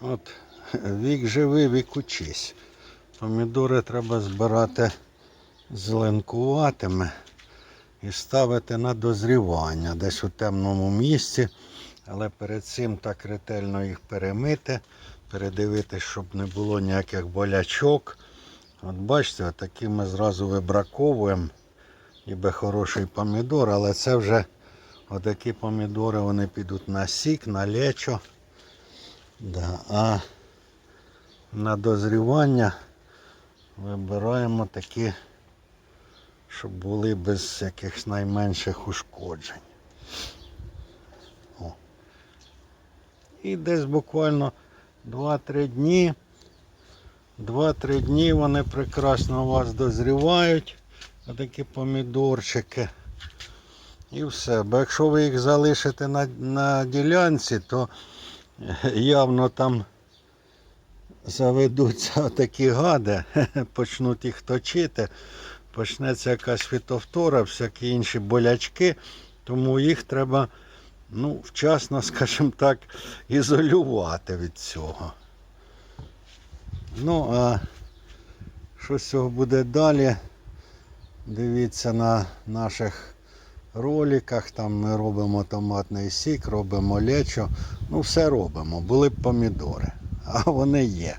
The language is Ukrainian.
От вік живий, вік учись. Помідори треба збирати зеленкуватими і ставити на дозрівання десь у темному місці. Але перед цим так ретельно їх перемити, передивитись, щоб не було ніяких болячок. От бачите, отакі ми зразу вибраковуємо, ніби хороший помідор, але це вже отакі помідори вони підуть на сік, на лечо. Да, а на дозрівання вибираємо такі, щоб були без якихось найменших ушкоджень. О. І десь буквально 2-3 дні. 2-3 дні вони прекрасно у вас дозрівають. Отакі помідорчики. І все. Бо якщо ви їх залишите на, на ділянці, то явно там заведуться такі гади, почнуть їх точити, почнеться якась фітовтора, всякі інші болячки, тому їх треба ну, вчасно, скажімо так, ізолювати від цього. Ну, а що з цього буде далі? Дивіться на наших роликах. Там ми робимо томатний сік, робимо лечо. Ну, все робимо. Були б помідори. А вони є.